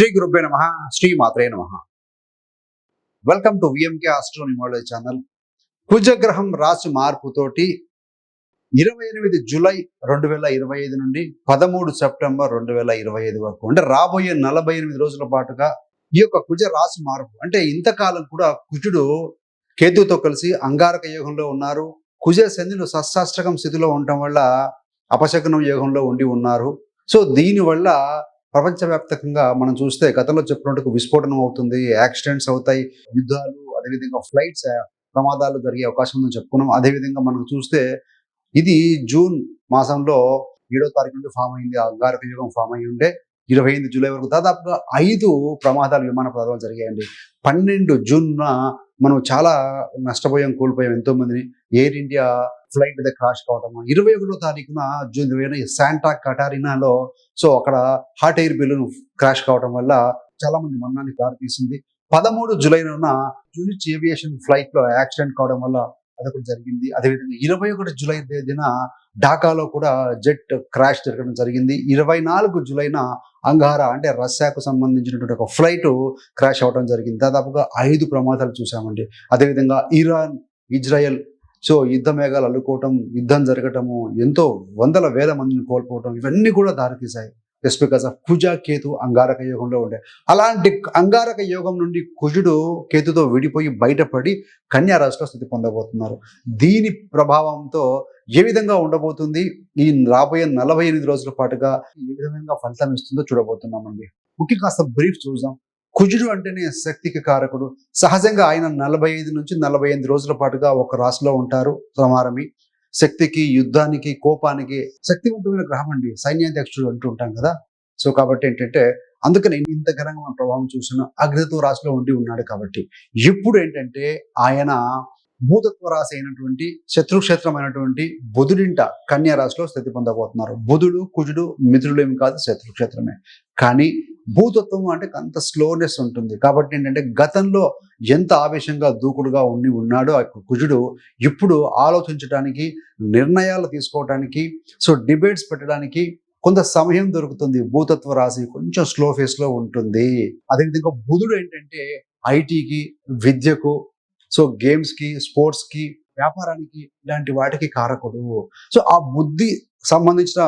శ్రీ గురుభ్య నమ శ్రీ మాత్రే నమ. Welcome to VMK astronumerology channel కుజగ్రహం రాశి మార్పుతోటి ఇరవై ఎనిమిది జూలై రెండు వేల ఇరవై ఐదు నుండి పదమూడు సెప్టెంబర్ రెండు వేల ఇరవై ఐదు వరకు అంటే రాబోయే నలభై ఎనిమిది రోజుల పాటుగా ఈ యొక్క కుజ రాశి మార్పు అంటే ఇంతకాలం కూడా కుజుడు కేతుతో కలిసి అంగారక యోగంలో ఉన్నారు. కుజ శనిలు సశాస్త్రకం స్థితిలో ఉండటం వల్ల అపశకనం యోగంలో ఉండి ఉన్నారు. సో దీనివల్ల ప్రపంచవ్యాప్తంగా మనం చూస్తే గతంలో చెప్పినట్టుకు విస్ఫోటనం అవుతుంది యాక్సిడెంట్స్ అవుతాయి యుద్ధాలు అదేవిధంగా ఫ్లైట్స్ ప్రమాదాలు జరిగే అవకాశం ఉందని చెప్పుకున్నాం. అదేవిధంగా మనం చూస్తే ఇది జూన్ మాసంలో ఏడో తారీఖు నుండి ఫామ్ అయింది. అంగారక యుగం ఫామ్ అయి ఉండే ఇరవై ఎనిమిది జూలై వరకు దాదాపుగా ఐదు ప్రమాదాలు విమాన ప్రమాదాలు జరిగాయండి. పన్నెండు జూన్న మనం చాలా నష్టపోయాం కోల్పోయాం ఎంతో మందిని. ఎయిర్ ఇండియా ఫ్లైట్ మీద క్రాష్ కావడము ఇరవై ఒకటో తారీఖున జూన్ ఇరవై శాంటా కటారినాలో సో అక్కడ హాట్ ఎయిర్ బెలూన్ క్రాష్ కావడం వల్ల చాలా మంది మరణానికి దారి తీసింది పదమూడు జూలైన జూనిచ్ ఏవియేషన్ ఫ్లైట్లో యాక్సిడెంట్ కావడం వల్ల అదొకటి జరిగింది. అదేవిధంగా ఇరవై ఒకటి జూలై తేదీన ఢాకాలో కూడా జెట్ క్రాష్ జరగడం జరిగింది. ఇరవై నాలుగు జూలైన అంగారా అంటే రష్యాకు సంబంధించినటువంటి ఒక ఫ్లైట్ క్రాష్ అవడం జరిగింది. దాదాపుగా ఐదు ప్రమాదాలు చూసామండి. అదేవిధంగా ఇరాన్ ఇజ్రాయెల్ సో యుద్ధ మేఘాలు అల్లుకోవటం యుద్ధం జరగటము ఎంతో వందల వేల మందిని కోల్పోవటం ఇవన్నీ కూడా దారితీశాయి. జస్ట్ బికాస్ ఆఫ్ కుజ కేతు అంగారక యోగంలో ఉండే. అలాంటి అంగారక యోగం నుండి కుజుడు కేతుతో విడిపోయి బయటపడి కన్యారాశిలో స్థితి పొందబోతున్నారు. దీని ప్రభావంతో ఏ విధంగా ఉండబోతుంది? ఈ రాబోయే నలభై ఎనిమిది రోజుల పాటుగా ఏ విధంగా ఫలితం ఇస్తుందో చూడబోతున్నామండి. ముఖ్య కాస్త బ్రీఫ్ చూద్దాం. కుజుడు అంటేనే శక్తికి కారకుడు. సహజంగా ఆయన నలభై ఐదు నుంచి నలభై ఎనిమిది రోజుల పాటుగా ఒక రాశిలో ఉంటారు సమారమి శక్తికి యుద్ధానికి కోపానికి శక్తివంతమైన గ్రహం అండి. సైన్యాధ్యక్షుడు అంటూ ఉంటాం కదా. సో కాబట్టి ఏంటంటే అందుకని ఇంత ఘనంగా మన ప్రభావం చూసిన అగ్నితో రాశిలో ఉండి ఉన్నాడు కాబట్టి. ఇప్పుడు ఏంటంటే ఆయన భూతత్వ రాశి అయినటువంటి శత్రుక్షేత్రమైనటువంటి బుధుడింట కన్యా రాశిలో స్థితి పొందబోతున్నారు. బుధుడు కుజుడు మిత్రులు ఏమి కాదు శత్రుక్షేత్రమే. కానీ భూతత్వం అంటే అంత స్లోనెస్ ఉంటుంది. కాబట్టి ఏంటంటే గతంలో ఎంత ఆవేశంగా దూకుడుగా ఉండి ఉన్నాడో ఆ కుజుడు ఇప్పుడు ఆలోచించడానికి నిర్ణయాలు తీసుకోవడానికి సో డిబేట్స్ పెట్టడానికి కొంత సమయం దొరుకుతుంది. భూతత్వ రాశి కొంచెం స్లో ఫేస్లో ఉంటుంది. అదేవిధంగా బుధుడు ఏంటంటే ఐటీకి విద్యకు సో గేమ్స్కి స్పోర్ట్స్కి వ్యాపారానికి ఇలాంటి వాటికి కారకుడు. సో ఆ బుద్ధి సంబంధించిన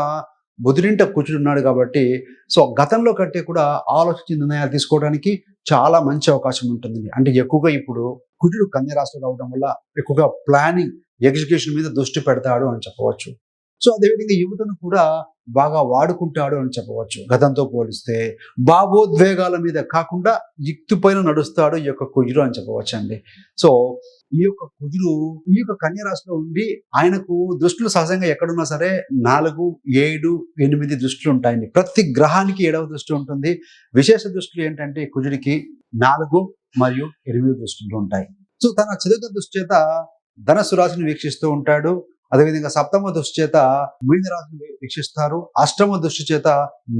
బుధుడింట కూర్చుని ఉన్నాడు కాబట్టి సో గతంలో కంటే కూడా ఆలోచించి నిర్ణయాలు తీసుకోవడానికి చాలా మంచి అవకాశం ఉంటుంది అంటే ఎక్కువగా ఇప్పుడు కుజుడు కన్య రాశిలో రావడం వల్ల ఎక్కువగా ప్లానింగ్ ఎగ్జిక్యూషన్ మీద దృష్టి పెడతాడు అని చెప్పవచ్చు. సో అదేవిధంగా యువతను కూడా బాగా వాడుకుంటాడు అని చెప్పవచ్చు. గతంతో పోలిస్తే భావోద్వేగాల మీద కాకుండా యుక్తి పైన నడుస్తాడు ఈ యొక్క కుజుడు అని చెప్పవచ్చు అండి సో ఈ యొక్క కుజుడు ఈ యొక్క కన్య రాశిలో ఉండి ఆయనకు దృష్టిలు సహజంగా ఎక్కడున్నా సరే నాలుగు ఏడు ఎనిమిది దృష్టిలు ఉంటాయండి. ప్రతి గ్రహానికి ఏడవ దృష్టి ఉంటుంది. విశేష దృష్టిలు ఏంటంటే కుజుడికి నాలుగు మరియు ఎనిమిది దృష్టిలు ఉంటాయి. సో తన చదువుత దృష్టి చేత ధనస్సు రాశిని వీక్షిస్తూ ఉంటాడు. అదేవిధంగా సప్తమ దృష్టి చేత మీన రాశిని వీక్షిస్తారు. అష్టమ దృష్టి చేత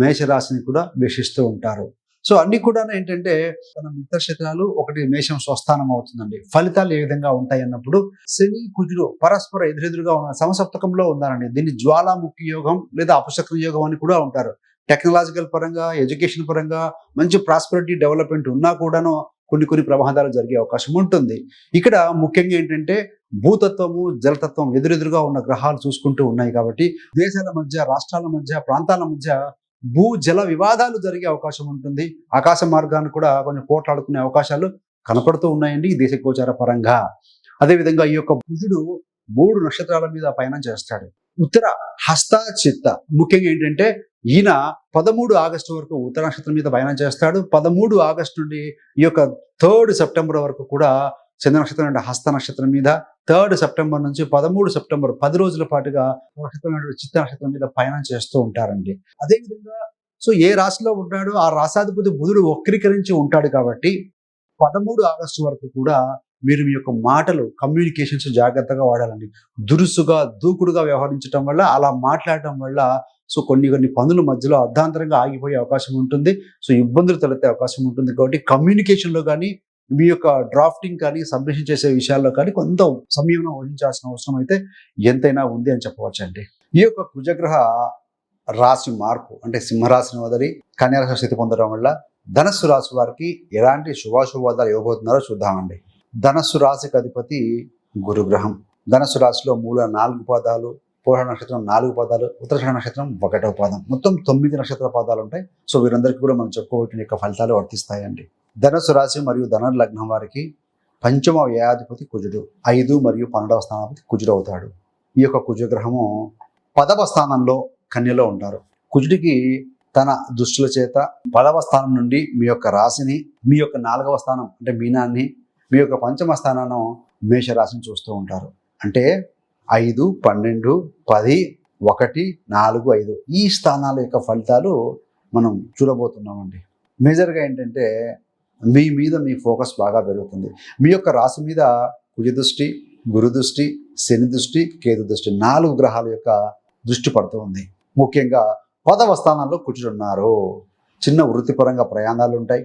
మేషరాశిని కూడా వీక్షిస్తూ ఉంటారు. సో అన్ని కూడా ఏంటంటే తన మిత్ర క్షేత్రాలు ఒకటి మేషం స్వస్థానం అవుతుందండి. ఫలితాలు ఏ విధంగా ఉంటాయి అన్నప్పుడు శని కుజుడు పరస్పర ఎదురెదురుగా ఉన్న సమసప్తకంలో ఉన్నారండి. దీన్ని జ్వాలాముఖి యోగం లేదా అపశక్ర యోగం అని కూడా ఉంటారు. టెక్నాలజికల్ పరంగా ఎడ్యుకేషన్ పరంగా మంచి ప్రాస్పరిటీ డెవలప్మెంట్ ఉన్నా కూడాను కొన్ని కొన్ని ప్రమాదాలు జరిగే అవకాశం ఉంటుంది. ఇక్కడ ముఖ్యంగా ఏంటంటే భూతత్వము జలతత్వం ఎదురెదురుగా ఉన్న గ్రహాలు చూసుకుంటూ ఉన్నాయి కాబట్టి దేశాల మధ్య రాష్ట్రాల మధ్య ప్రాంతాల మధ్య భూ జల వివాదాలు జరిగే అవకాశం ఉంటుంది. ఆకాశ మార్గాన్ని కూడా కొంచెం పోట్లాడుకునే అవకాశాలు కనపడుతూ ఉన్నాయండి ఈ దేశ గోచార పరంగా. అదేవిధంగా ఈ యొక్క బుధుడు మూడు నక్షత్రాల మీద పయనం చేస్తాడు. ఉత్తర హస్త చిత్త ముఖ్యంగా ఏంటంటే ఈయన పదమూడు ఆగస్టు వరకు ఉత్తర నక్షత్రం మీద పయనం చేస్తాడు. పదమూడు ఆగస్టు నుండి ఈ యొక్క థర్డ్ సెప్టెంబర్ వరకు కూడా చంద్ర నక్షత్రం అంటే హస్త నక్షత్రం మీద థర్డ్ సెప్టెంబర్ నుంచి పదమూడు సెప్టెంబర్ పది రోజుల పాటుగా నక్షత్రం చిత్త నక్షత్రం మీద పయనం చేస్తూ ఉంటారండి. అదేవిధంగా సో ఏ రాశిలో ఉంటాడో ఆ రాశాధిపతి బుధుడు వక్రీకరించి ఉంటాడు కాబట్టి పదమూడు ఆగస్టు వరకు కూడా మీరు మీ యొక్క మాటలు కమ్యూనికేషన్స్ జాగ్రత్తగా వాడాలండి. దురుసుగా దూకుడుగా వ్యవహరించడం వల్ల అలా మాట్లాడటం వల్ల సో కొన్ని కొన్ని పనుల మధ్యలో అర్ధాంతరంగా ఆగిపోయే అవకాశం ఉంటుంది. సో ఇబ్బందులు తలెత్తే అవకాశం ఉంటుంది కాబట్టి కమ్యూనికేషన్లో కానీ మీ యొక్క డ్రాఫ్టింగ్ కానీ సబ్మిషన్ చేసే విషయాల్లో కానీ కొంత సంయమనం వహించాల్సిన అవసరం అయితే ఎంతైనా ఉంది అని చెప్పవచ్చండి. ఈ యొక్క కుజగ్రహ రాశి మార్పు అంటే సింహరాశిని వదిలి కన్యారాశి స్థితి పొందడం వల్ల ధనస్సు రాశి వారికి ఎలాంటి శుభాశుభాదాలు ఇవ్వబోతున్నారో చూద్దామండి. ధనస్సు రాశికి అధిపతి గురుగ్రహం. ధనస్సు రాశిలో మూల నాలుగు పాదాలు పూర్ణ నక్షత్రం నాలుగు పదాలు ఉత్తరాషాఢ నక్షత్రం ఒకటో పాదం. మొత్తం తొమ్మిది నక్షత్ర పాదాలు ఉంటాయి. సో వీరందరికీ కూడా మనం చెప్పుకోవటం యొక్క ఫలితాలు వర్తిస్తాయండి. ధనస్సు రాశి మరియు ధన లగ్నం వారికి పంచమ వ్యయాధిపతి కుజుడు ఐదు మరియు పన్నెండవ స్థానాధిపతి కుజుడు అవుతాడు. ఈ యొక్క కుజగ్రహము పదవ స్థానంలో కన్యలో ఉంటారు. కుజుడికి తన దుష్టుల చేత పదవ స్థానం నుండి మీ యొక్క రాశిని మీ యొక్క నాలుగవ స్థానం అంటే మీనాన్ని మీ యొక్క పంచమ స్థానాన్ని మేషరాశిని చూస్తూ ఉంటారు. అంటే ఐదు పన్నెండు పది ఒకటి నాలుగు ఐదు ఈ స్థానాల యొక్క ఫలితాలు మనం చూడబోతున్నామండి. మేజర్గా ఏంటంటే మీ మీద మీ ఫోకస్ బాగా పెరుగుతుంది. మీ యొక్క రాశి మీద కుజదృష్టి దృష్టి గురు దృష్టి శని దృష్టి కేతు దృష్టి నాలుగు గ్రహాల యొక్క దృష్టి పడుతూ ఉంది. ముఖ్యంగా పదవ స్థానంలో కూర్చున్నారు చిన్న వృత్తిపరంగా ప్రయాణాలు ఉంటాయి.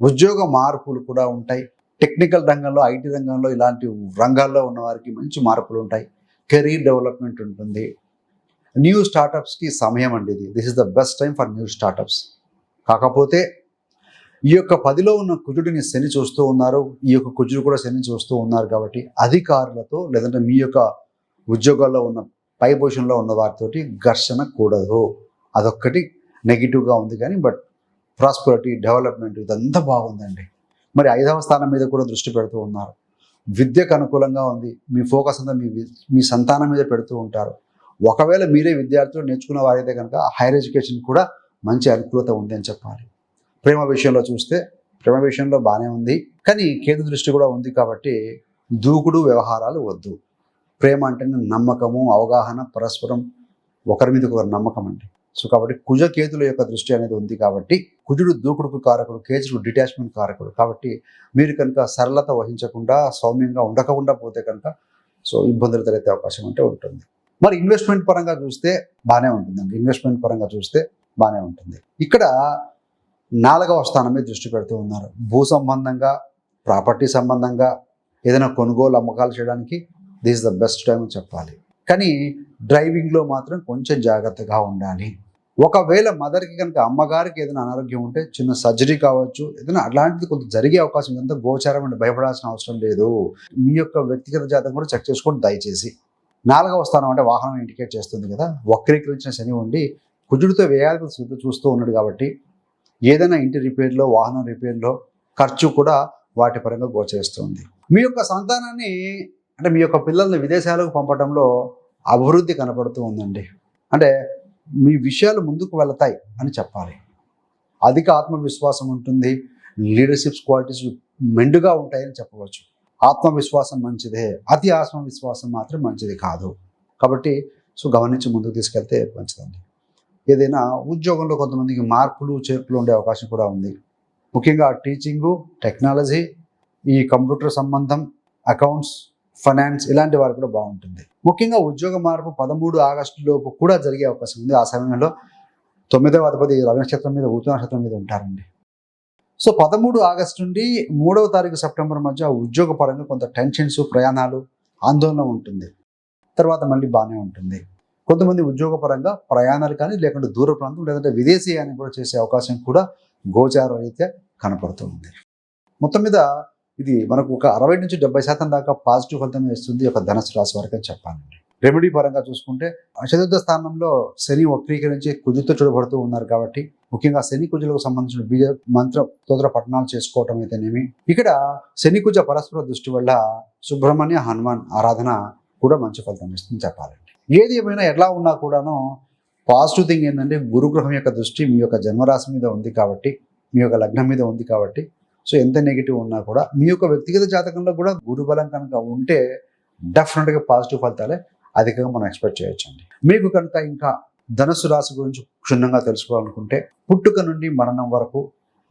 ఉద్యోగ మార్పులు కూడా ఉంటాయి. టెక్నికల్ రంగంలో ఐటీ రంగంలో ఇలాంటి రంగాల్లో ఉన్న వారికి మంచి మార్పులు ఉంటాయి. కెరీర్ డెవలప్మెంట్ ఉంటుంది. న్యూ స్టార్టప్స్కి సమయం అండి ఇది. This is the best time for new startups కాకపోతే ఈ యొక్క పదిలో ఉన్న కుజుడిని శని చూస్తూ ఉన్నారు. ఈ యొక్క కుజుడు కూడా శని చూస్తూ ఉన్నారు కాబట్టి అధికారులతో లేదంటే మీ యొక్క ఉద్యోగాల్లో ఉన్న పై పొజిషన్లో ఉన్న వారితోటి ఘర్షణ కూడదు. అదొక్కటి నెగిటివ్గా ఉంది కానీ బట్ ప్రాస్పరిటీ డెవలప్మెంట్ ఇదంతా బాగుందండి. మరి ఐదవ స్థానం మీద కూడా దృష్టి పెడుతూ ఉన్నారు. విద్యకు అనుకూలంగా ఉంది. మీ ఫోకస్ అంతా మీ మీ సంతానం మీద పెడుతూ ఉంటారు. ఒకవేళ మీరే విద్యార్థులు నేర్చుకున్న వారైతే కనుక హైయర్ ఎడ్యుకేషన్ కూడా మంచి అనుకూలత ఉంది అని చెప్పాలి. ప్రేమ విషయంలో చూస్తే ప్రేమ విషయంలో బాగానే ఉంది. కానీ కేతు దృష్టి కూడా ఉంది కాబట్టి దూకుడు వ్యవహారాలు వద్దు. ప్రేమ అంటేనే నమ్మకము అవగాహన పరస్పరం ఒకరి మీద ఒకరు నమ్మకం అండి. సో కాబట్టి కుజ కేతుల యొక్క దృష్టి అనేది ఉంది కాబట్టి కుజుడు దూకుడుకు కారకుడు కేతుడు డిటాచ్మెంట్ కారకుడు. కాబట్టి మీరు కనుక సరళత వహించకుండా సౌమ్యంగా ఉండకుండా పోతే కనుక సో ఇబ్బందులు తలెత్తే అవకాశం అంటే ఉంటుంది. మరి ఇన్వెస్ట్మెంట్ పరంగా చూస్తే బాగానే ఉంటుందండి. ఇన్వెస్ట్మెంట్ పరంగా చూస్తే బాగానే ఉంటుంది. ఇక్కడ నాలుగవ స్థానం మీద దృష్టి పెడుతూ ఉన్నారు. భూ సంబంధంగా ప్రాపర్టీ సంబంధంగా ఏదైనా కొనుగోలు అమ్మకాలు చేయడానికి దిస్ ద బెస్ట్ టైం అని చెప్పాలి. కానీ డ్రైవింగ్లో మాత్రం కొంచెం జాగ్రత్తగా ఉండాలి. ఒకవేళ మదర్కి కనుక అమ్మగారికి ఏదైనా అనారోగ్యం ఉంటే చిన్న సర్జరీ కావచ్చు ఏదైనా అలాంటిది కొంత జరిగే అవకాశం ఇదంతా గోచారం అంటే భయపడాల్సిన అవసరం లేదు. మీ యొక్క వ్యక్తిగత జాతకం కూడా చెక్ చేసుకోండి దయచేసి. నాలుగవ స్థానం అంటే వాహనం ఇండికేట్ చేస్తుంది కదా. వక్రీకరించిన శని ఉండి కుజుడితో వేయాలి చూస్తూ ఉన్నాడు కాబట్టి ఏదైనా ఇంటి రిపేర్లో వాహనం రిపేర్లో ఖర్చు కూడా వాటి పరంగా గోచరిస్తుంది మీ యొక్క సంతానాన్ని అంటే మీ యొక్క పిల్లల్ని విదేశాలకు పంపడంలో అభివృద్ధి కనపడుతూ ఉందండి. అంటే మీ విషయాలు ముందుకు వెళతాయి అని చెప్పాలి. అధిక ఆత్మవిశ్వాసం ఉంటుంది. లీడర్షిప్స్ క్వాలిటీస్ మెండుగా ఉంటాయని చెప్పవచ్చు. ఆత్మవిశ్వాసం మంచిదే. అతి ఆత్మవిశ్వాసం మాత్రం మంచిది కాదు. కాబట్టి సో గమనించి ముందుకు తీసుకెళ్తే మంచిదండి. ఏదైనా ఉద్యోగంలో కొంతమందికి మార్పులు చేర్పులు ఉండే అవకాశం కూడా ఉంది. ముఖ్యంగా టీచింగు టెక్నాలజీ ఈ కంప్యూటర్ సంబంధం అకౌంట్స్ ఫైనాన్స్ ఇలాంటి వారు కూడా బాగుంటుంది. ముఖ్యంగా ఉద్యోగ మార్పు పదమూడు ఆగస్టు లోపు కూడా జరిగే అవకాశం ఉంది. ఆ సమయంలో తొమ్మిదవ అధిపతి రవి నక్షత్రం మీద ఉత్తర నక్షత్రం మీద ఉంటారండి. సో పదమూడు ఆగస్టు నుండి మూడవ తారీఖు సెప్టెంబర్ మధ్య ఉద్యోగపరంగా కొంత టెన్షన్స్ ప్రయాణాలు ఆందోళన ఉంటుంది. తర్వాత మళ్ళీ బాగానే ఉంటుంది. కొంతమంది ఉద్యోగపరంగా ప్రయాణాలు కానీ లేకుంటే దూర ప్రాంతం లేదంటే విదేశీయాన్ని కూడా చేసే అవకాశం కూడా గోచార రీత్యా కనపడుతుంది మొత్తం మీద ఇది మనకు ఒక అరవై నుంచి డెబ్బై శాతం దాకా పాజిటివ్ ఫలితం ఇస్తుంది ఒక ధనస్సు రాశి వరకు అని చెప్పాలండి. రెమెడీ పరంగా చూసుకుంటే చతుర్థ స్థానంలో శని వక్రీకరించి కుదితో చూడబడుతూ ఉన్నారు కాబట్టి ముఖ్యంగా శని కుజులకు సంబంధించిన బీజ మంత్ర తోద్ర పఠనాలు చేసుకోవటం అయితేనేమి ఇక్కడ శని కుజ పరస్పర దృష్టి వల్ల సుబ్రహ్మణ్య హనుమాన్ ఆరాధన కూడా మంచి ఫలితం ఇస్తుంది చెప్పాలండి. ఏది ఏమైనా ఎలా ఉన్నా కూడాను పాజిటివ్ థింగ్ ఏంటంటే గురుగ్రహం యొక్క దృష్టి మీ యొక్క జన్మరాశి మీద ఉంది కాబట్టి మీ యొక్క లగ్నం మీద ఉంది కాబట్టి సో ఎంత నెగిటివ్ ఉన్నా కూడా మీ యొక్క వ్యక్తిగత జాతకంలో కూడా గురుబలం కనుక ఉంటే డెఫినెట్గా పాజిటివ్ ఫలితాలే అధికంగా మనం ఎక్స్పెక్ట్ చేయొచ్చండి. మీకు కనుక ఇంకా ధనుసు రాశి గురించి క్షుణ్ణంగా తెలుసుకోవాలనుకుంటే పుట్టుక నుండి మరణం వరకు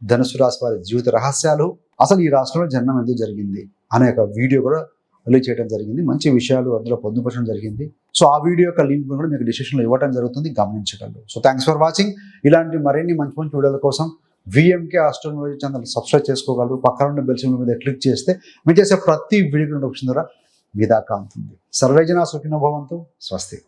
ధనుసు రాశి వారి జీవిత రహస్యాలు అసలు ఈ రాష్ట్రంలో జన్మం ఎందుకు జరిగింది అనే ఒక వీడియో కూడా రిలీజ్ చేయడం జరిగింది. మంచి విషయాలు అందులో పొందుపరచడం జరిగింది. సో ఆ వీడియో యొక్క లింక్ కూడా మీకు డిస్క్రిప్షన్లో ఇవ్వడం జరుగుతుంది. గమనించగలరు. సో థ్యాంక్స్ ఫర్ వాచింగ్ ఇలాంటి మరిన్ని మంచి మంచి వీడియోల కోసం విఎంకే ఆస్ట్రాలజీ ఛానల్ సబ్స్క్రైబ్ చేసుకోగలరు. పక్కన ఉన్న బెల్ సింబల్ మీద క్లిక్ చేస్తే మీరు చేసే ప్రతి వీడియో నోటిఫికేషన్ ద్వారా మీ దాకా అందుతుంది సర్వేజన సుఖినోభవంతు స్వస్తి.